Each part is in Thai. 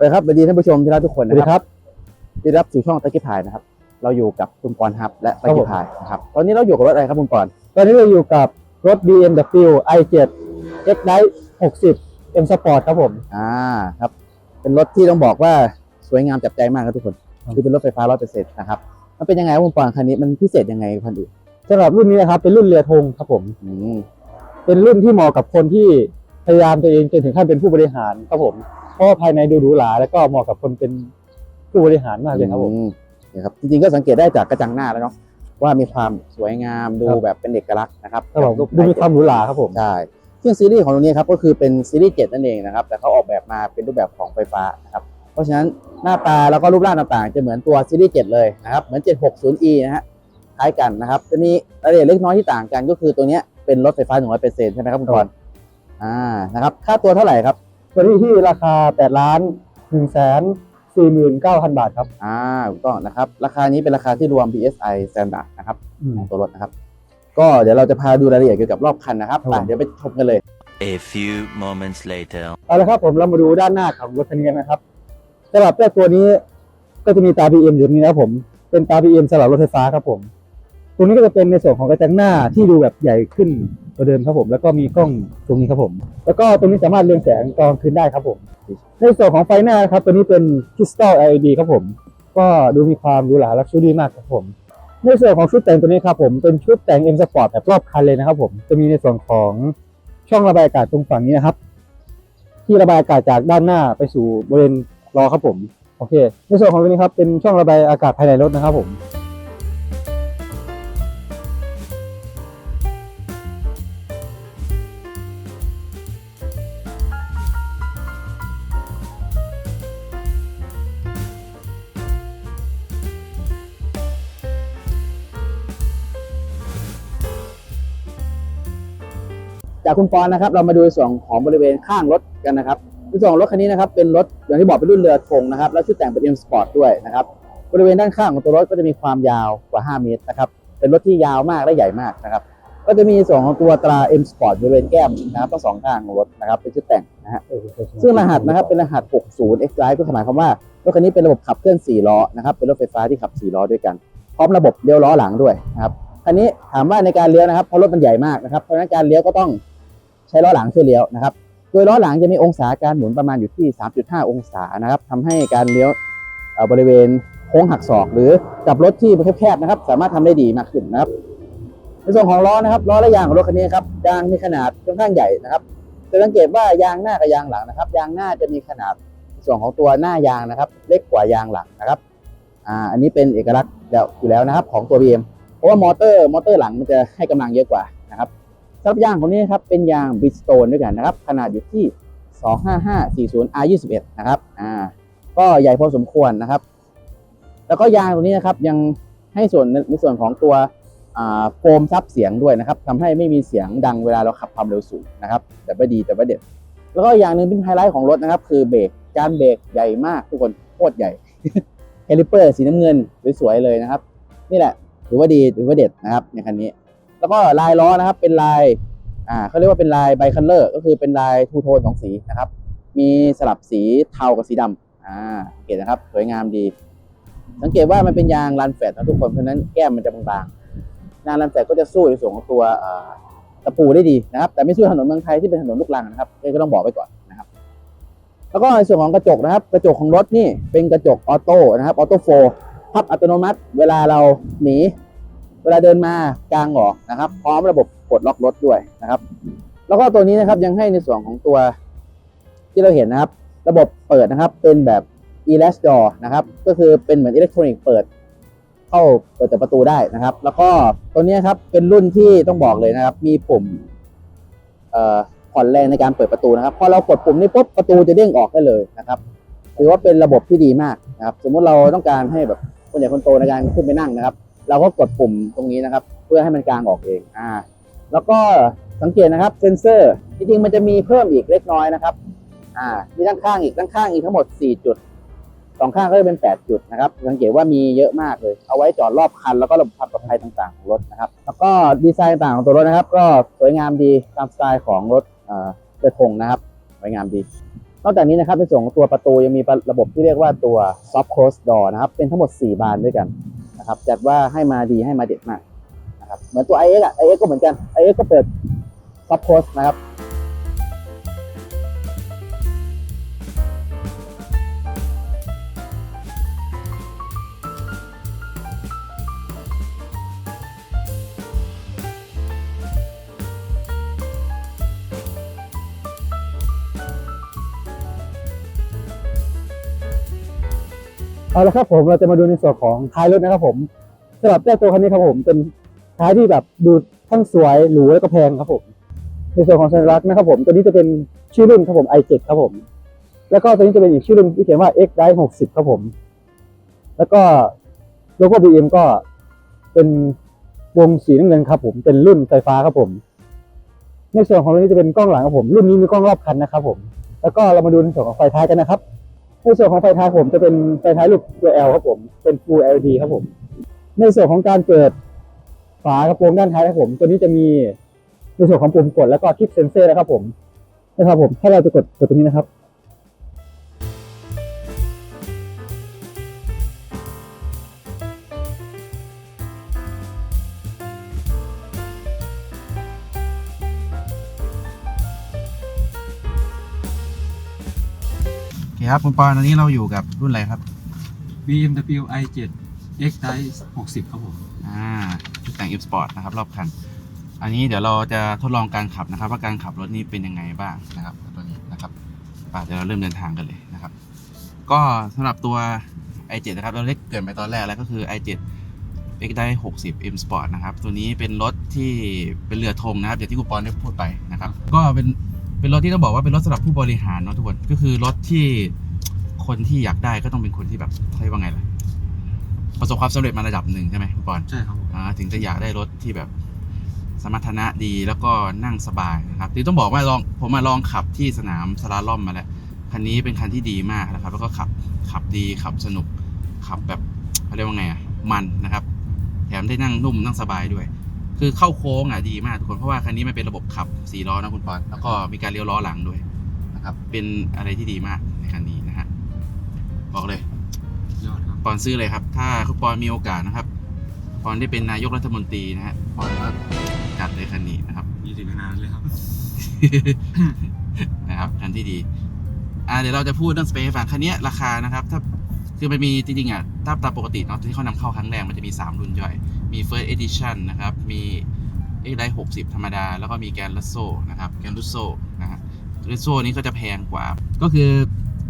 ไปครับสวัสดีท่านผู้ชมที่รักทุกคนสวัสนะดีคครับรับที่รับสู่ช่องตะกี้พายนะครับ เราอยู่กับคุณปอนฮับและตะครับผกี้มพายนะครับตอนนี้เราอยู่กับรถอะไรครับคุณปอนตอนนี้เราอยู่กับรถ BMW i7 X Drive 60 M Sport ครับผมอ่าครับเป็นรถที่ต้องบอกว่าสวยงามจับใจมากครับทุกคนครับคือเป็นรถไฟฟ้าร้อยเปอร์เซ็นต์นะครับมันเป็นยังไงครับคุณปอนคันนี้มันพิเศษยังไงคันอื่นสำหรับรุ่นนี้นะครับ เป็นรุ่นเรือธงครับผมอืมเป็นรุ่นที่เหมาะกับคนที่พยายามตัวเองจนถึงขั้นเป็นผู้บริหารครับผม เพราะว่าภายในดูหรูหราแล้วก็เหมาะกับคนเป็นผู้บริหารมากเลยครับผมอืเนี่ยครับจริงๆก็สังเกตได้จากกระจังหน้าแล้วเนาะว่ามีความสวยงามดูครับแบบเป็นเอกลักษณ์นะครับครับผมรูปดูมีความหรูหราครับผมใช่ซึ่งซีรีส์ของตรงนี้ครับก็คือเป็นซีรีส์7นั่นเองนะครับแต่เขาออกแบบมาเป็นรูปแบบของไฟฟ้านะครับเพราะฉะนั้นหน้าตาแล้วก็รูปร่างต่างๆ จะเหมือนตัวซีรีส์7เลยนะครับเหมือน 760e นะฮะคล้ายกันนะครับจะมีรายละเอียดเล็กน้อยที่ต่างกันก็คือตัวเนี้ยเป็นรถไฟฟ้า100%ใช่ไหมครับคุณครับกรณ์อ่านะครับค่าตัวเท่าไหร่ครับ ตัวนี้ที่ราคา 8 ล้าน1แสน49,000บาทครับ อ่าถูกต้องนะครับ ราคานี้เป็นราคาที่รวม BSI Standard นะครับของตัวรถนะครับ ก็เดี๋ยวเราจะพาดูรายละเอียดเกี่ยวกับรอบคันนะครับครับผม อะเดี๋ยวไปชมกันเลย A few moments later. เอาละครับผมเรามาดูด้านหน้าของรถคันนี้กันนะครับสำหรับเจ้าตัวนี้ก็จะมีตา BM อยู่ตรงนี้นะครับผมเป็นตา BM สำหรับรถไฟฟ้าครับผม ตรงนี้ก็จะเป็นในส่วนของกระจังหน้าที่ดูแบบใหญ่ขึ้น กว่าเดิมครับผม แล้วก็มีกล้องตรงนี้ครับผม แล้วก็ตรงนี้สามารถเรืองแสงกลางคืนได้ครับผม ในส่วนของไฟหน้าครับ ตัวนี้เป็นคริสตัล LED ครับผม ก็ดูมีความหรูหราและชุดดีมากครับผม ในส่วนของชุดแต่งตัวนี้ครับผมเป็นชุดแต่ง M Sport แบบรอบคันเลยนะครับ ผมจะมีในส่วนของช่องระบายอากาศตรงฝั่งนี้นะครับ ที่ระบายอากาศจากด้านหน้าไปสู่บริเวณล้อครับผมโอเค ในส่วนของตัวนี้ครับเป็นช่องระบายอากาศภายในรถนะครับผม จากคุณปอนนะครับ เรามาดูในส่วนของบริเวณข้างรถกันนะครับในส่วนของรถคันนี้นะครับเป็นรถอย่างที่บอกเป็นรุ่นเรือธงนะครับ แล้วชุดแต่งเป็น M Sport ด้วยนะครับบริเวณด้านข้างของตัวรถก็จะมีความยาวกว่า 5 เมตรนะครับเป็นรถที่ยาวมากและใหญ่มากนะครับก็จะมีส่วนของตัวตรา M Sport บริเวณแก้มนะครับทั้งสองข้างของรถนะครับเป็นชุดแต่งนะฮะซึ่งรหัสนะครับเป็นรหัส 60 X Drive ก็หมายความว่ารถคันนี้เป็นระบบขับเคลื่อน 4 ล้อนะครับเป็นรถไฟฟ้าที่ขับ 4 ล้อด้วยกัน พร้อมระบบเลี้ยวล้อหลังด้วยนะครับคันนี้ถามว่าในการเลี้ยวนะครับเพราะรถมันใหญ่มากนะครับเพราะฉะนั้นการเลี้ยวก็ต้อง ใช้ล้อหลังช่วยเลี้ยวนะครับ โดยล้อหลังจะมีองศาการหมุนประมาณอยู่ที่ 3.5 องศานะครับทำให้การเลี้ยวบริเวณโค้งหักศอก หรือกับรถที่แคบๆนะครับ สามารถทำได้ดีมากขึ้นนะครับ ในส่วนของล้อนะครับล้อและยางของรถคันนี้ครับยางมีขนาดค่อนข้างใหญ่นะครับจะสังเกตว่ายางหน้ากับยางหลังนะครับ ยางหน้าจะมีขนาดส่วนของตัวหน้ายางนะครับ เล็กกว่ายางหลังนะครับอ่าอันนี้เป็นเอกลักษณ์อยู่แล้วนะครับ ของตัว BM เพราะว่ามอเตอร์มอเตอร์หลังมันจะให้กำลังเยอะกว่า สำหรับยางของนี้นะครับเป็นยาง Bridgestone ด้วยกันนะครับ ขนาดอยู่ที่ 25540 R21 นะครับอ่าก็ใหญ่พอสมควรนะครับ แล้วก็ยางตัวนี้นะครับยังให้ส่วนในส่วนของตัวโฟมซับเสียงด้วยนะครับทำให้ไม่มีเสียงดังเวลาเราขับความเร็วสูงนะครับแต่ว่าดีแต่ว่าเด็ด แล้วก็อย่างหนึ่งเป็นไฮไลท์ของรถนะครับ คือเบรกจานเบรกใหญ่มากทุกคนโคตรใหญ่แคลิเปอร์สีน้ำเงินสวยๆเลยนะครับ นี่แหละถือว่าดีถือว่าเด็ดนะครับในคันนี้ แล้วก็ลายล้อนะครับ เป็นลายอ่าเขาเรียกว่าเป็นลายไบคัลเลอร์ก็คือเป็นลายทูโทนของสีนะครับ มีสลับสีเทากับสีดำอ่าสังเกตนะครับสวยงามดี สังเกตว่ามันเป็นยางรันแฟตนะทุกคนเพราะนั้นแก้มมันจะบางๆยางรันแฟตก็จะสู้ในส่วนของตัวตะปูได้ดีนะครับ แต่ไม่สู้ถนนเมืองไทยที่เป็นถนนลูกรังนะครับเอ้ก็ต้องบอกไว้ก่อนนะครับ แล้วก็ในส่วนของกระจกนะครับ กระจกของรถนี่เป็นกระจกออโต้นะครับออโต้โฟพับอัตโนมัติ เวลาเราหนี เวลาเดินมากลางออกนะครับ พร้อมระบบกดล็อกรถด้วยนะครับ แล้วก็ตัวนี้นะครับยังให้ในส่วนของตัวที่เราเห็นนะครับ ระบบเปิดนะครับ เป็นแบบ e l a s t door นะครับ ก็คือเป็นเหมือนอิเล็กทรอนิกส์เปิด เข้าเปิดแต่ประตูได้นะครับ แล้วก็ตัวนี้ครับเป็นรุ่นที่ต้องบอกเลยนะครับ มีปุ่มอ่อผ่อนแรงในการเปิดประตูนะครับพอเรากดปุ่มนี้ปุ๊บประตูจะเด้งออกได้เลยนะครับถือว่าเป็นระบบที่ดีมากนะครับ สมมุติเราต้องการให้แบบคนใหญ่คนโตในการขึ้นไปนั่งนะครับ เราก็กดปุ่มตรงนี้นะครับ เพื่อให้มันกลางออกเองอ่าแล้วก็สังเกตนะครับเซนเซอร์จริงๆมันจะมีเพิ่มอีกเล็กน้อยนะครับอ่ามีด้านข้างอีกด้านข้างอีกทั้งหมด 4 จุดสองข้างก็จะเป็น 8 จุดนะครับสังเกตว่ามีเยอะมากเลย เอาไว้จอดรอบคันแล้วก็ระบบความปลอดภัยต่างๆของรถนะครับ แล้วก็ดีไซน์ต่างของตัวรถนะครับ ก็สวยงามดีตามสไตล์ของรถเอ่อเรือธงนะครับสวยงามดี นอกจากนี้นะครับในส่วนของตัวประตูยังมีระบบที่เรียกว่าตัว soft close door นะครับเป็นทั้งหมด 4 บานด้วยกัน นะครับ จัดว่าให้มาดีให้มาเด็ดมากนะครับ เหมือนตัว iX อะไอเอ็กก็เหมือนกันไอเอ็กก็เปิดซับโพสนะครับ เอาละครับผมเราจะมาดูในส่วนของท้ายรถนะครับผมสำหรับเจ้าตัวคันนี้ครับผมเป็นท้ายที่แบบดูทั้งสวยหรูแล้วก็แพงครับผมในส่วนของสัญลักษณ์นะครับผมตัวนี้จะเป็นชื่อรุ่นครับผม i7 ครับผม แล้วก็ตัวนี้จะเป็นอีกชื่อรุ่นที่เขียนว่า x d i 60ครับผม แล้วก็โลโก้ BM ก็เป็นวงสีน้ำเงินครับ ผมเป็นรุ่นไฟฟ้าครับผม ในส่วนของรุ่นนี้จะเป็นกล้องหลังครับผม รุ่นนี้มีกล้องรอบคันนะครับผม แล้วก็เรามาดูในส่วนของไฟท้ายกันนะครับ ในส่วนของไฟท้ายผมจะเป็นไฟท้ายลูกตัว L ครับผม เป็น Full LED ครับผม ในส่วนของการเปิดฝากระโปรงด้านท้ายครับผม ตัวนี้จะมีในส่วนของปุ่มกดแล้วก็คลิปเซนเซอร์นะครับผมนะครับผม ถ้าเราจะกดกดตรงนี้นะครับ คครับคุณปอนอันนี้เราอยู่กับรุ่นอะไรครับ BMW i7 X Drive 60 ครับผม อ่าชุดแต่ง M Sport นะครับ รอบคัน อันนี้เดี๋ยวเราจะทดลองการขับนะครับ ว่าการขับรถนี้เป็นยังไงบ้างนะครับตัวนี้นะครับป่ะเดี๋ยวเราเริ่มเดินทางกันเลยนะครับ ก็สำหรับตัว i7 นะครับ เราได้เกรินไปตอนแรกแล้วก็คือ i7 X ได้60 M Sport นะครับ ตัวนี้เป็นรถที่เป็นเรือธงนะครับอย่างที่คุณปอนได้พูดไปนะครับ ก็เป็น เป็นรถที่ต้องบอกว่าเป็นรถสำหรับผู้บริหารเนาะทุกคนก็คือรถที่คนที่อยากได้ก็ต้องเป็นคนที่แบบเขาเรียกว่าไงล่ะประสบความสำเร็จมาระดับหนึ่งใช่ไหมคุณปอนใช่ครับผมอ่าถึงจะอยากได้รถที่แบบสมรรถนะดีแล้วก็นั่งสบายนะครับที่ต้องบอกว่าลองผมมาลองขับที่สนามสลาล่อมมาแล้วคันนี้เป็นคันที่ดีมากนะครับ แล้วก็ขับขับดีขับสนุกขับแบบเขาเรียกว่าไงอะมันนะครับ แถมได้นั่งนุ่มนั่งสบายด้วย คือเข้าโค้งอะดีมากทุกคนเพราะว่าคันนี้มันเป็นระบบขับสี่ล้อนะคุณปอนแล้วก็มีการเลี้ยวล้อหลังด้วยนะครับ เป็นอะไรที่ดีมากในคันนี้นะฮะบอกเลยยอดครับปอนซื้อเลยครับ ถ้าคุณปอนมีโอกาสนะครับปอนได้เป็นนายกรัฐมนตรีนะฮะปอนก็จัดเลยคันนี้นะครับมีถึงขนาดเลยครับ นะครับคันที่ดี อ่าเดี๋ยวเราจะพูดเรื่องสเปคให้ฟังคันเนี้ยราคานะครับ ถ้าคือมันมีจริงๆอะถ้าตามปกติเนาะที่เขานำเข้าครั้งแรกมันจะมี 3 รุ่นย่อย มี First Edition นะครับ มี X d i 60 ธรรมดา แล้วก็มีแกนลัสโซนะครับแกนลุโซนะฮะลัสโซนี้ก็จะแพงกว่า ก็คือ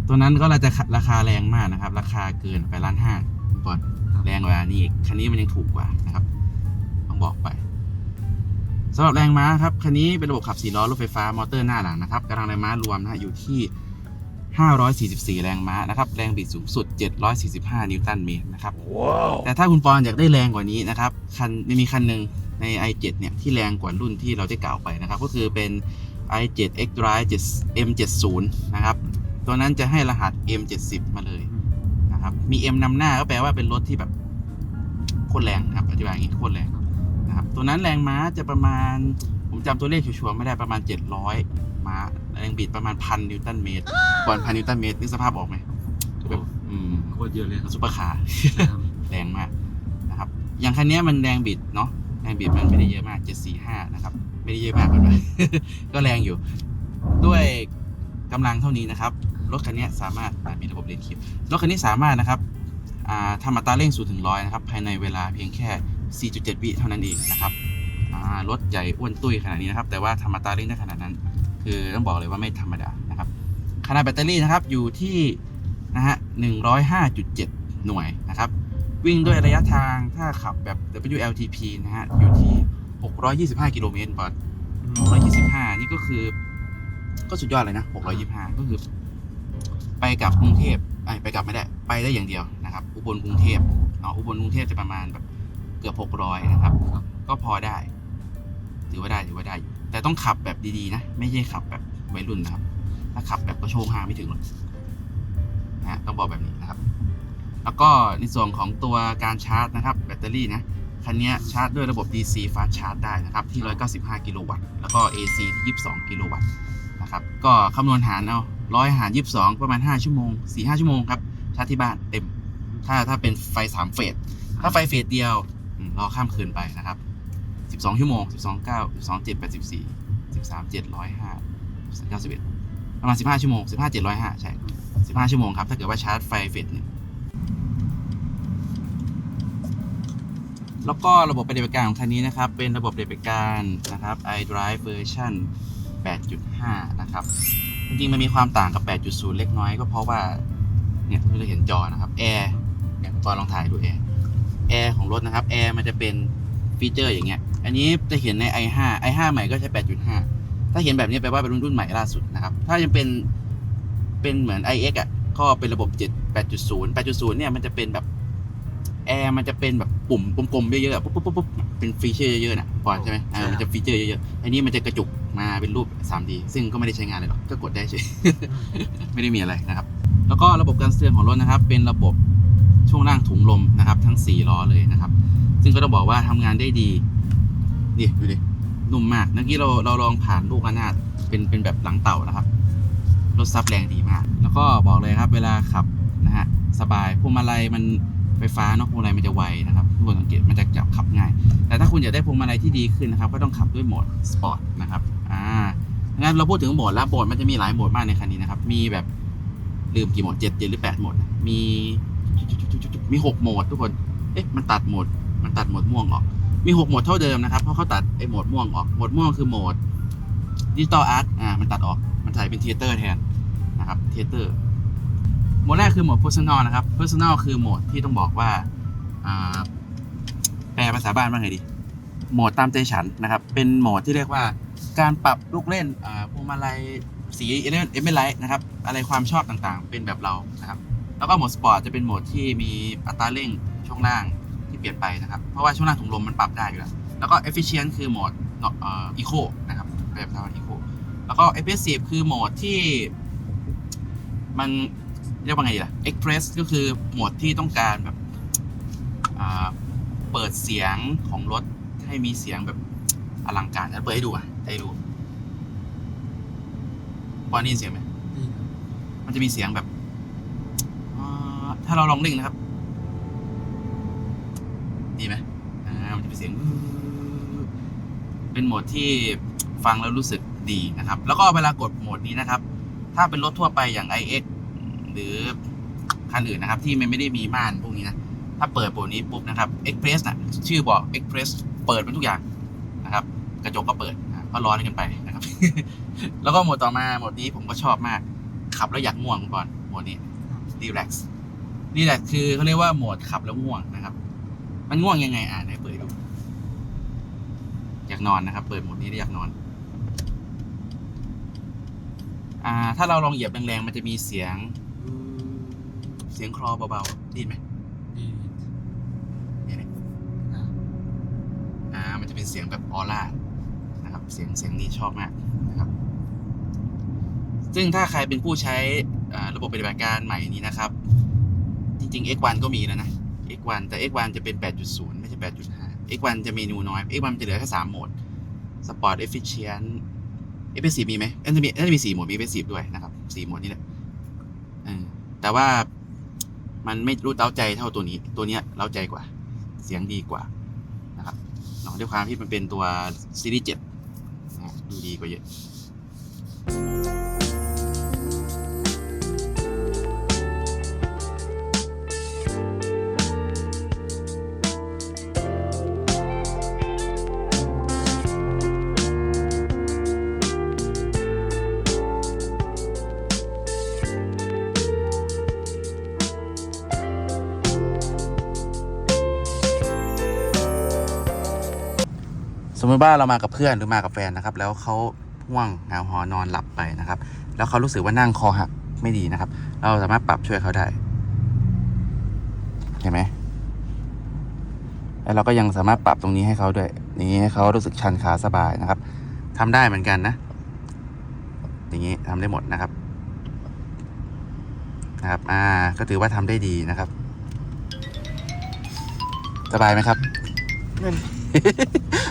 ตัวนั้นก็เราจะราคาแรงมากนะครับ ราคาเกินไปล้านห้าคุณปอนแรงกว่านี้อีกคันนี้มันยังถูกกว่านะครับ ต้องบอกไปสำหรับแรงม้าครับคันนี้เป็นระบบขับ4ล้อรถไฟฟ้ามอเตอร์หน้าหลังนะครับกำลังแรงม้ารวมนะฮะอยู่ที่ 544 แรงม้านะครับ แรงบิดสูงสุด 745 นิวตันเมตรนะครับแต่ถ้าคุณปอนอยากได้แรงกว่านี้นะครับ คันมีคันหนึ่งใน i7 เนี่ย ที่แรงกว่ารุ่นที่เราได้กล่าวไปนะครับ ก็คือเป็น i7 X Drive 7 M70 นะครับ ตัวนั้นจะให้รหัส M70 มาเลยนะครับ มี M นำหน้าก็แปลว่าเป็นรถที่แบบโคตรแรงนะครับอธิบายอย่างนี้โคตรแรงนะครับ ตัวนั้นแรงม้าจะประมาณ ผมจำตัวเลขชัวร์ๆไม่ได้ประมาณ 700 ม้า แรงบิดประมาณพันนิวตันเมตรก่อนพันนิวตันเมตรนึกสภาพออกไหมคือแบบอืมโคตรเยอะเลยครับซุปเปอร์คาร์ใช่ครับแรงมากนะครับ อย่างคันเนี้ยมันแรงบิดเนาะแรงบิดมันไม่ได้เยอะมาก745นะครับ ไม่ได้เยอะมากเลยก็แรงอยู่ ด้วยกำลังเท่านี้นะครับ รถคันเนี้ยสามารถอะมีระบบเลนคลิปรถคันนี้สามารถนะครับอ่าทำอัตราเร่ง0ถึง100นะครับ ภายในเวลาเพียงแค่ 4.7 วิเท่านั้นเองนะครับอ่ารถใหญ่อ้วนตุ้ยขนาดนี้นะครับ แต่ว่าทำอัตราเร่งได้ขนาดนั้น คือต้องบอกเลยว่าไม่ธรรมดานะครับขนาดแบตเตอรี่นะครับอยู่ที่นะฮะ105.7 หน่วยนะครับ วิ่งด้วยระยะทางถ้าขับแบบ WLTP นะฮะอยู่ที่ 625 กิโลเมตรบอล625 นี่ก็คือ ก็สุดยอดเลยนะ 625 ก็คือ ไปกลับกรุงเทพไอยไปกลับไม่ได้ ไปได้อย่างเดียวนะครับ อุบลกรุงเทพเนาะอุบลกรุงเทพจะประมาณแบบเกือบ 600 นะครับ ก็พอได้ ถือว่าได้ถือว่าได้ แต่ต้องขับแบบดีๆนะ ไม่ใช่ขับแบบวัยรุ่นนะครับ ถ้าขับแบบกระโชงหางไม่ถึงหรอกนะฮะต้องบอกแบบนี้นะครับ แล้วก็ในส่วนของตัวการชาร์จนะครับ แบตเตอรี่นะคันนี้ชาร์จด้วยระบบ DC Fast Charge ได้นะครับ ที่ 195 กิโลวัตต์ แล้วก็ AC ที่22 กิโลวัตต์นะครับ ก็คำนวณหารเอาร้อยหารยี่สิบสองประมาณห้าชั่วโมงสี่ห้าชั่วโมงครับ ชาร์จที่บ้านเต็ม ถ้าถ้าเป็นไฟสามเฟส ถ้าไฟเฟสเดียว รอข้ามคืนไปนะครับ สิบสองชั่วโมงสิบสองเก้าสิบสองเจ็ดแปดสิบสี่สิบสามเจ็ดร้อยห้าเก้าสิบเอ็ดประมาณสิบห้าชั่วโมงสิบห้าเจ็ดร้อยห้าใช่สิบห้าชั่วโมงครับ ถ้าเกิดว่าชาร์จไฟเฟสหนึ่งแล้วก็ระบบปฏิบัติการของคันนี้นะครับ เป็นระบบปฏิบัติการนะครับ iDrive version 8.5 นะครับ จริงๆ มันมีความต่างกับ 8.0 เล็กน้อยก็เพราะว่า เนี่ยเราเห็นจอนะครับ แอร์เนี่ยตอนลองถ่ายดูแอร์ แอร์ของรถนะครับ แอร์มันจะเป็น ฟีเจอร์อย่างเงี้ย อันนี้จะเห็นใน i5 i5 ใหม่ก็ใช้ 8.5 ถ้าเห็นแบบนี้แปลว่าเป็นรุ่นรุ่นใหม่ล่าสุดนะครับ ถ้ายังเป็นเป็นเหมือน iX อะก็เป็นระบบ 7 8.0 8.0 เนี่ยมันจะเป็นแบบแอร์มันจะเป็นแบบปุ่มกลมๆเยอะๆอะปุ๊บปุ๊บปุ๊บปุ๊บเป็นฟีเจอร์เยอะๆนะปอนใช่ไหมเออมันจะฟีเจอร์เยอะๆอันนี้มันจะกระจุกมาเป็นรูป 3D ซึ่งก็ไม่ได้ใช้งานเลยหรอกก็กดได้เฉยไม่ได้มีอะไรนะครับ แล้วก็ระบบการสเตือนของรถนะครับ เป็นระบบช่วงล่างถุงลมนะครับ ทั้ง 4 ล้อเลยนะครับ ซึ่งก็ต้องบอกว่าทำงานได้ดีดิดูดินุ่มมากเมื่อกี้เราเราลองผ่านลูกระนาดเป็นเป็นแบบหลังเต่านะครับรถซับแรงดีมาก แล้วก็บอกเลยครับ เวลาขับนะฮะสบายพวงมาลัยมันไฟฟ้าเนาะพวงมาลัยมันจะไวนะครับทุกคนสังเกตมันจะจับขับง่าย แต่ถ้าคุณอยากได้พวงมาลัยที่ดีขึ้นนะครับ ก็ต้องขับด้วยโหมดสปอร์ตนะครับอ่างั้นเราพูดถึงโหมดแล้วโหมดมันจะมีหลายโหมดมากในคันนี้นะครับ มีแบบลืมกี่โหมดเจ็ดเจ็ดหรือแปดโหมด มีมีหกโหมดทุกคน เอ๊ะมันตัดโหมด มันตัดโหมดม่วงออก มีหกโหมดเท่าเดิมนะครับเพราะเขาตัดไอ้โหมดม่วงออกโหมดม่วงคือโหมดดิจิตอลอาร์ตอ่ามันตัดออกมันถ่ายเป็นเทเตอร์แทนนะครับเทเตอร์โหมดแรกคือโหมด personal นะครับ personal คือโหมดที่ต้องบอกว่าอ่าแปลภาษาบ้านว่าไงดีโหมดตามใจฉันนะครับ เป็นโหมดที่เรียกว่าการปรับลูกเล่นอ่าพวงมาลัยสีเอเมเอเมไลท์นะครับ อะไรความชอบต่างๆ เป็นแบบเรานะครับ แล้วก็โหมดสปอร์ตจะเป็นโหมดที่มีอัตราเร่งช่วงล่าง เปลี่ยนไปนะครับ เพราะว่าช่วงล่างถุงลมมันปรับได้อยู่แล้ว แล้วก็ efficient คือโหมดเอ่อ eco นะครับแบบภาษาว่า eco แล้วก็ aggressive คือโหมดที่ มันเรียกว่าไงดีล่ะ express ก็คือโหมดที่ต้องการแบบอ่าเปิดเสียงของรถให้มีเสียงแบบอลังการจะเปิดให้ดูอะให้ดูพอได้ยินเสียงไหมมันจะมีเสียงแบบอ่าถ้าเราลองเร่งนะครับ ดีไหมอ่ามันจะเป็นเสียง เป็นโหมดที่ฟังแล้วรู้สึกดีนะครับ แล้วก็เวลากดโหมดนี้นะครับ ถ้าเป็นรถทั่วไปอย่าง iX หรือคันอื่นนะครับ ที่มันไม่ได้มีม่านพวกนี้นะ ถ้าเปิดโหมดนี้ปุ๊บนะครับ Express นะชื่อบอก Express เปิดเป็นทุกอย่างนะครับ กระจกก็เปิดก็ร้อนกันไปนะครับ แล้วก็โหมดต่อมาโหมดนี้ผมก็ชอบมาก ขับแล้วอยากง่วงก่อนโหมดนี้ relax นี่แหละคือเขาเรียกว่าโหมดขับแล้วง่วงนะครับ มันง่วงยังไงอ่านให้เปิดดู อยากนอนนะครับ เปิดโหมดนี้แล้อยากนอน อ่า ถ้าเราลองเหยียบแรงๆ มันจะมีเสียง เสียงคลอเบาๆได้ยินไหมดีเนี่ยเนี่ยอ่า มันจะเป็นเสียงแบบออร่านะครับ เสียงเสียงนี้ชอบมากนะครับ ซึ่งถ้าใครเป็นผู้ใช้ระบบปฏิบัติการใหม่นี้นะครับ จริงๆ X1 ก็มีแล้วนะ X1 แต่ X1 จะเป็น 8.0 ไม่ใช่ 8.5 X1 จะเมนูน้อย X1 มันจะเหลือแค่3โหมด Sport Efficient Efficient มีไหมเอ้ยน่าจะมีน่าจะมี4โหมดมี Efficient ด้วยนะครับ4โหมดนี่แหละอแต่ว่ามันไม่รู้เต้าใจเท่าตัวนี้ ตัวเนี้ยเล้าใจกว่า เสียงดีกว่านะครับเนาะด้วยความที่มันเป็นตัวซีรีส์7นะดูดีกว่าเยอะ มมติว่าเรามากับเพื่อนหรือมากับแฟนนะครับ แล้วเขาห่วงเหงาหอนอนหลับไปนะครับ แล้วเขารู้สึกว่านั่งคอหักไม่ดีนะครับ เราสามารถปรับช่วยเขาได้เห็นไหมแล้วเราก็ยังสามารถปรับตรงนี้ให้เขาด้วย นี้ให้เขารู้สึกชันขาสบายนะครับทำได้เหมือนกันนะ อย่างนี้ทำได้หมดนะครับนะครับ อ่า ก็ถือว่าทำได้ดีนะครับ สบายไหมครับ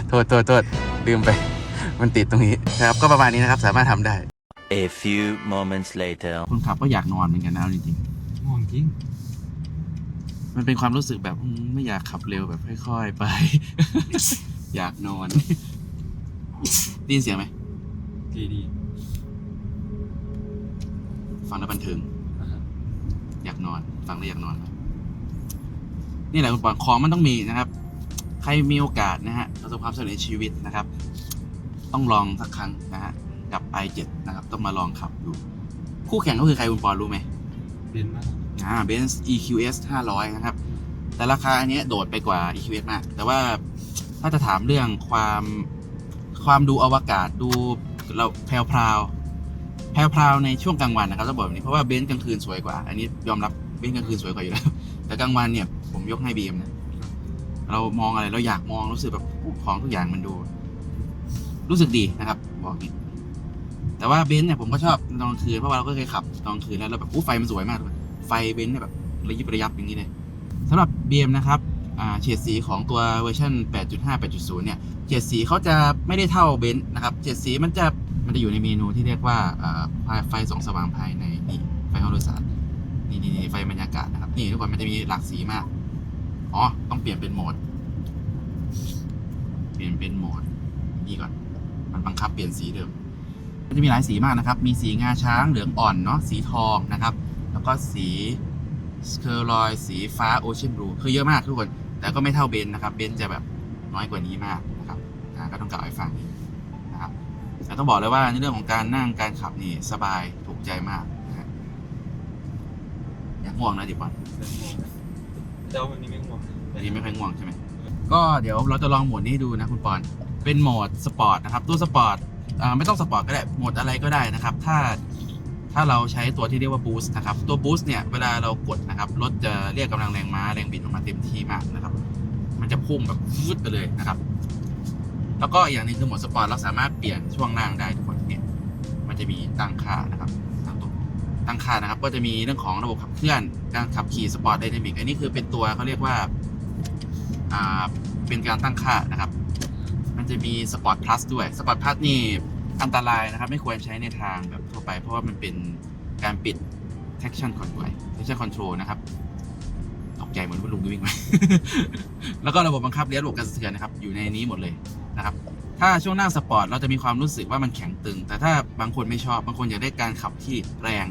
โทษโทษโทษลืมไป มันติดตรงนี้นะครับ ก็ประมาณนี้นะครับ สามารถทำได้ A few moments later. คนขับก็อยากนอนเหมือนกันนะเอาจริงง่วงจริงๆมันเป็นความรู้สึกแบบอืมไม่อยากขับเร็วแบบค่อยๆไป อยากนอนได้ยินเสียงไหมดีดีฟังแล้วบันเทิง อ่าฮะอยากนอน ฟังแล้วอยากนอนนี่แหละคุณปอนของมันต้องมีนะครับ ใครมีโอกาสนะฮะประสบความสำเร็จในชีวิตนะครับ ต้องลองสักครั้งนะฮะกับ i7 นะครับ ต้องมาลองขับดู คู่แข่งก็คือใครคุณปอนรู้ไหมเป็นมากอ่า Benz EQS 500 นะครับ แต่ราคาอันเนี้ยโดดไปกว่า EQS มาก แต่ว่าถ้าจะถามเรื่องความความดูอวกาศดูเราแพรวพราวแพรวพราวในช่วงกลางวันนะครับต้องบอกแบบนี้เพราะว่าเบนซ์กลางคืนสวยกว่า อันนี้ยอมรับเบนซ์กลางคืนสวยกว่าอยู่แล้ว แต่กลางวันเนี่ยผมยกให้บีเอ็มนะ เรามองอะไรเราอยากมองรู้สึกแบบของทุกอย่างมันดู รู้สึกดีนะครับ บอกนี้แต่ว่าเบนซ์เนี่ยผมก็ชอบตอนคืนเพราะว่าเราก็เคยขับตอนคืนแล้วเราแบบอู้ไฟมันสวยมากเลยไฟเบนซ์เนี่ยแบบระยิบระยับอย่างนี้เลยสำหรับ BM นะครับเฉดสีของตัวเวอร์ชัน8.5 8.0 เนี่ยเฉดสีเขาจะไม่ได้เท่าเบนซ์นะครับเฉดสีมันจะมันจะอยู่ในเมนูที่เรียกว่าไฟสองสว่างภายในนี่ไฟห้องโดยสารนี่นี่ไฟบรรยากาศนะครับนี่ทุกคนมันจะมีหลากสีมาก อ๋อ ต้องเปลี่ยนเป็นโหมด เปลี่ยนเป็นโหมด นี่ก่อน มันบังคับเปลี่ยนสีเดิม มันจะมีหลายสีมากนะครับ มีสีงาช้างเหลืองอ่อนเนาะ สีทองนะครับ แล้วก็สีสเคอร์ลอย สีฟ้าโอเชียนบลู คือเยอะมากทุกคน แต่ก็ไม่เท่าเบนซ์นะครับ เบนซ์จะแบบน้อยกว่านี้มากนะครับก็ต้องกล่าวให้ฟังนะครับ แต่ต้องบอกเลยว่าในเรื่องของการนั่งการขับนี่สบายถูกใจมากนะอยาง่วงนะดิบอล เจ้าวันนี้ไม่ง่วงอันนี้ไม่ค่อยง่วงใช่ไหมก็เดี๋ยวเราจะลองโหมดนี้ดูนะคุณปอน เป็นโหมดสปอร์ตนะครับ ตัวสปอร์ตอ่าไม่ต้องสปอร์ตก็ได้ โหมดอะไรก็ได้นะครับ ถ้าถ้าเราใช้ตัวที่เรียกว่าบูสต์นะครับ ตัวบูสต์เนี่ย เวลาเรากดนะครับ รถจะเรียกกำลังแรงม้า แรงบิดออกมาเต็มที่มากนะครับ มันจะพุ่งแบบฟึดไปเลยนะครับ แล้วก็อย่างนึงคือโหมดสปอร์ตเราสามารถเปลี่ยนช่วงล่างได้ทุกคนเนี่ย มันจะมีตั้งค่านะครับ ตั้งค่านะครับ ก็จะมีเรื่องของระบบขับเคลื่อนการขับขี่สปอร์ตไดนามิกอันนี้คือเป็นตัวเขาเรียกว่าอ่าเป็นการตั้งค่านะครับ มันจะมีสปอร์ตพลัสด้วยสปอร์ตพลัสนี่อันตรายนะครับ ไม่ควรใช้ในทางแบบทั่วไป เพราะว่ามันเป็นการปิด traction control traction control นะครับตกใจเหมือนว่าลุงจะวิ่งมาแล้วก็ระบบบังคับเลี้ยวระบบการสะเทือนนะครับ อยู่ในนี้หมดเลยนะครับ ถ้าช่วงนั่งสปอร์ตเราจะมีความรู้สึกว่ามันแข็งตึง แต่ถ้าบางคนไม่ชอบ บางคนอยากได้การขับที่แรง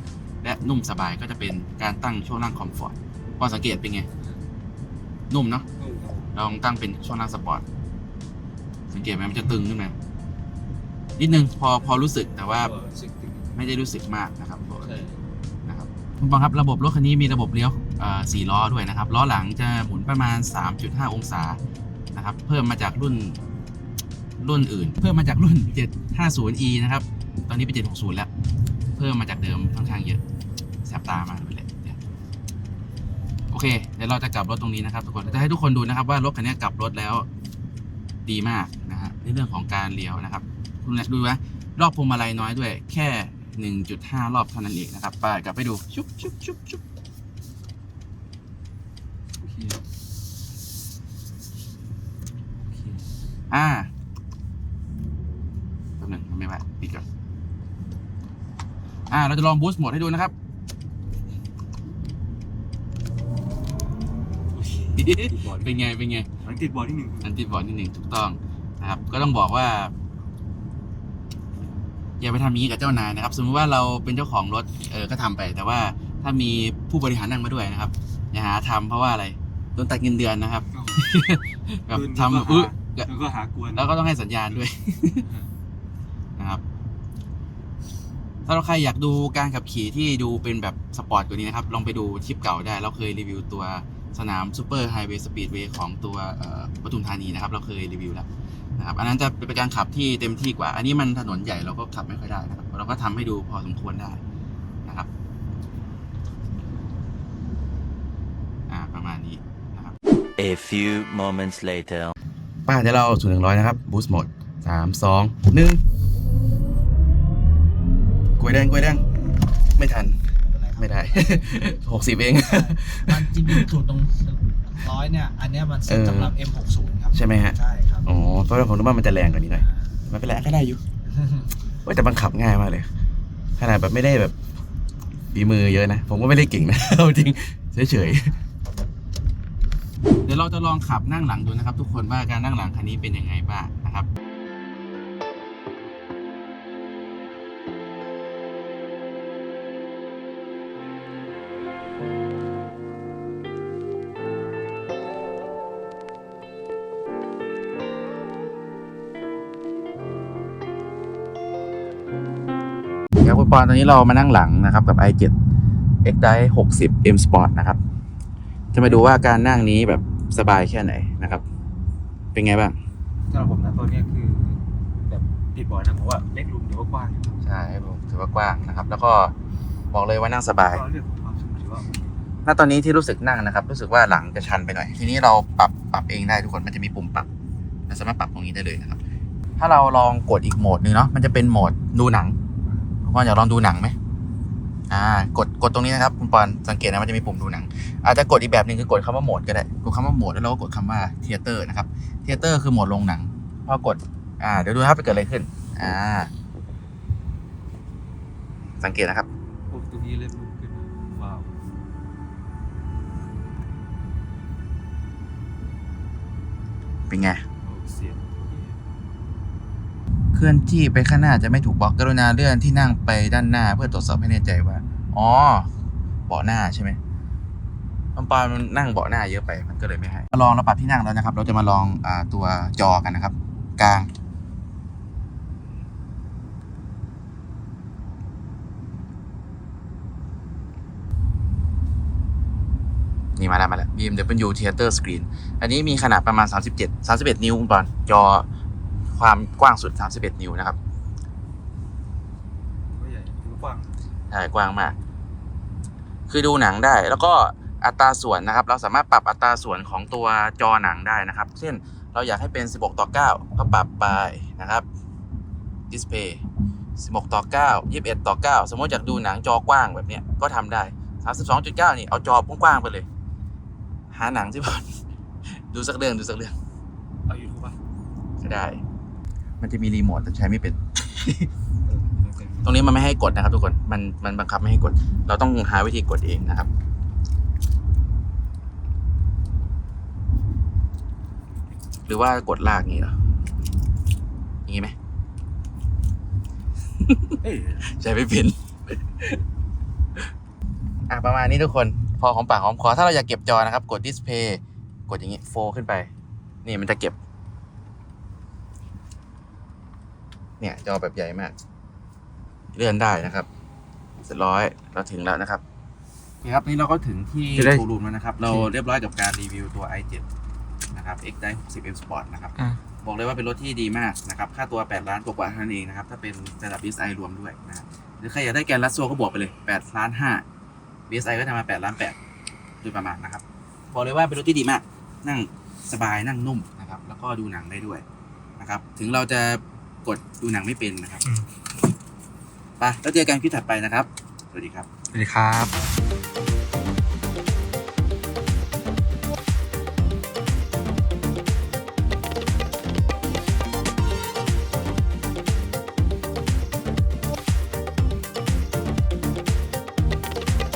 และนุ่มสบายก็จะเป็นการตั้งช่วงนั่งคอมฟอร์ตพอสังเกตเป็นไง นุ่มเนาะนุ่มครับลองตั้งเป็นช่วงล่างสปอร์ตสังเกตไหมมันจะตึงขึ้นไหมนิดนึงพอพอรู้สึกแต่ว่าเออสิบถึงไม่ได้รู้สึกมากนะครับใช่นะครับคุณปองครับระบบรถคันนี้มีระบบเลี้ยวเอ่อสี่ล้อด้วยนะครับ ล้อหลังจะหมุนประมาณ 3.5 องศานะครับ เพิ่มมาจากรุ่นรุ่นอื่น เพิ่มมาจากรุ่น 750e นะครับ ตอนนี้เป็น 760 แล้ว เพิ่มมาจากเดิมค่อนข้างเยอะแสบตามากเลยเนี่ยโอเคเดี๋ยวเราจะกลับรถตรงนี้นะครับทุกคนจะให้ทุกคนดูนะครับ ว่ารถคันนี้กลับรถแล้วดีมากนะฮะในเรื่องของการเลี้ยวนะครับ คุณดูนะรอบพวงมาลัยน้อยด้วย แค่ 1.5 รอบเท่านั้นเองนะครับไปกลับไปดูชุบชุบชุบชุบโอเคโอเคอ่าแป๊บหนึงมันไม่ไหวปิดก่อน อ่า เราจะลองบูสต์โหมดให้ดูนะครับติดบอร์ดเป็นไง เป็นไงมันติดบอร์ดที่หนึ่งอันติดบอร์ดนิดหนึ่งถูกต้องนะครับ ก็ต้องบอกว่า อย่าไปทำอย่างนี้กับเจ้านายนะครับ สมมติว่าเราเป็นเจ้าของรถเออก็ทำไป แต่ว่าถ้ามีผู้บริหารนั่งมาด้วยนะครับอย่าหาทำเพราะว่าอะไรโดนตัดเงินเดือนนะครับแบบเดินทำแล้วก็อื้อหาแล้วก็หากวนแล้วก็ต้องให้สัญญาณด้วย นะครับ ถ้าเราใครอยากดูการขับขี่ที่ดูเป็นแบบสปอร์ตกว่านี้นะครับ ลองไปดูคลิปเก่าได้ เราเคยรีวิวตัวสนามซูเปอร์ไฮเวย์สปีดเวย์ของตัวเอ่อปทุมธานีนะครับ เราเคยรีวิวแล้วนะครับ อันนั้นจะเป็นการขับที่เต็มที่กว่า อันนี้มันถนนใหญ่เราก็ขับไม่ค่อยได้นะครับ เราก็ทำให้ดูพอสมควรได้นะครับ อ่าประมาณนี้นะครับ A few moments later. ป้าเดี๋ยวเราสู่หนึ่งร้อยนะครับบูสต์หมดสามสองหนึ่งกล้ วยแดงกล้วยแดง ไม่ทัน ไม่ได้ หกสิบเอง มันจริงๆสูตรตรงร้อยเนี่ย อันเนี้ยมันเซ็ตเออสำหรับ M60 ครับใช่ไหมฮะ ใช่ครับ อ๋อเพราะว่าผมรู้ว่ามันจะแรงกว่านี้หน่อยไม่เป็นไรก็ได้อยู่เว้ยแต่มันขับง่ายมากเลย ขนาดแบบไม่ได้แบบฝีมือเยอะนะ ผมก็ไม่ได้เก่งนะเอาจริงเฉยๆเดี๋ยวเราจะลองขับนั่งหลังดูนะครับ ทุกคนว่าการนั่งหลังคันนี้เป็นยังไงบ้างนะครับ ปอนตอนนี้เรามานั่งหลังนะครับกับ i7 X Drive 60 M Sport นะครับ จะมาดูว่าการนั่งนี้แบบสบายแค่ไหนนะครับ เป็นไงบ้างสำหรับผมนะตัวเนี้ยคือแบบติดบ่อยนะเพราะว่าเล็กลุมเดี๋ยวก็กว้างอยู่ใช่ครับผมถือว่ากว้างนะครับ แล้วก็บอกเลยว่านั่งสบายก็เรื่องของความสูงถือว่าโอเคณตอนนี้ที่รู้สึกนั่งนะครับ รู้สึกว่าหลังจะชันไปหน่อย ทีนี้เราปรับปรับเองได้ทุกคนมันจะมีปุ่มปรับเราสามารถปรับตรงนี้ได้เลยนะครับ ถ้าเราลองกดอีกโหมดหนึงเนาะมันจะเป็นโหมดดูหนังคุณป อนอยากลองดูหนังไหมอ่ากดกดตรงนี้นะครับคุณปอนสังเกตนะมันจะมีปุ่มดูหนัง อาจจะกดอีกแบบหนึ่งคือกดคำว่าโหมดก็ได้กดคำว่าโหมดแล้วเราก็กดคำว่าเทเตอร์นะครับเทเตอร์คือโหมดลงหนังพอกดอ่าเดี๋ยวดูนะครับไปเกิดอะไรขึ้น อ่า สังเกตนะครับโอ้ตัวนี้เล็กลุมขึ้นมาว้าวเป็นไงโอ้เสียงตัวนี้ เคลื่อนที่ไปข้างหน้าจะไม่ถูกบล็อกกรุณาเลื่อนที่นั่งไปด้านหน้า เพื่อตรวจสอบให้แน่ใจว่า อ๋อเบาะหน้าใช่ไหมปันปอนมันนั่งเบาะหน้าเยอะไปมันก็เลยไม่ให้มาลองเราปรับที่นั่งแล้วนะครับ เราจะมาลองอ่าตัวจอกันนะครับ กลาง นี่มาแล้วมาแล้ว BMW Theater Screen อันนี้มีขนาดประมาณ 37 31 นิ้วคุณปอนจอ ความกว้างสุด 31 นิ้วนะครับถือว่าใหญ่ถือว่ากว้างใช่กว้างมาก คือดูหนังได้ แล้วก็อัตราส่วนนะครับ เราสามารถปรับอัตราส่วนของตัวจอหนังได้นะครับ เช่นเราอยากให้เป็น 16 ต่อ 9 ก็ปรับไปนะครับดิสเพย์16 ต่อ 9 21 ต่อ 9 สมมติอยากดูหนังจอกว้างแบบเนี้ยก็ทำได้ 32.9 นี่ เอาจอกว้างๆไปเลย หาหนังที่บอลดูสักเรื่อง ดูสักเรื่อง เอายูทูบป่ะก็ได้ มันจะมีรีโมทแต่ใช้ไม่เป็นเออไม่เป็น ตรงนี้มันไม่ให้กดนะครับ ทุกคนมันมันบังคับไม่ให้กด เราต้องหาวิธีกดเองนะครับ หรือว่ากดลากงี้เหรออย่างงี้ไหมเอ้ยใช้ไม่เป็นอะประมาณนี้ทุกคน พอของปากของคอถ้าเราอยากเก็บจอนะครับ กด display กดอย่างงี้โฟขึ้นไป นี่มันจะเก็บ เนี่ยจอแบบใหญ่มาก เลื่อนได้นะครับ เสร็จร้อยเราถึงแล้วนะครับโอเคครับนี่เราก็ถึงที่จะได้ โชว์รูมแล้วนะครับ เราเรียบร้อยกับการรีวิวตัว i7 นะครับ X Drive 60 M Sport นะครับ อะ บอกเลยว่าเป็นรถที่ดีมากนะครับ ค่าตัว 8 ล้านกว่าๆเท่านั้นเองนะครับ ถ้าเป็นระดับ BSI รวมด้วยนะครับหรือใครอยากได้แกนลัสโซก็บวกไปเลย 8 ล้าน 5 BSI ก็จะมา 8 ล้าน8โดยประมาณนะครับ บอกเลยว่าเป็นรถที่ดีมาก นั่งสบายนั่งนุ่มนะครับ แล้วก็ดูหนังได้ด้วยนะครับ ถึงเราจะ กดดูหนังไม่เป็นนะครับไปแล้วเจอกันคลิปถัดไปนะครับ สวัสดีครับ สวัสดีครับ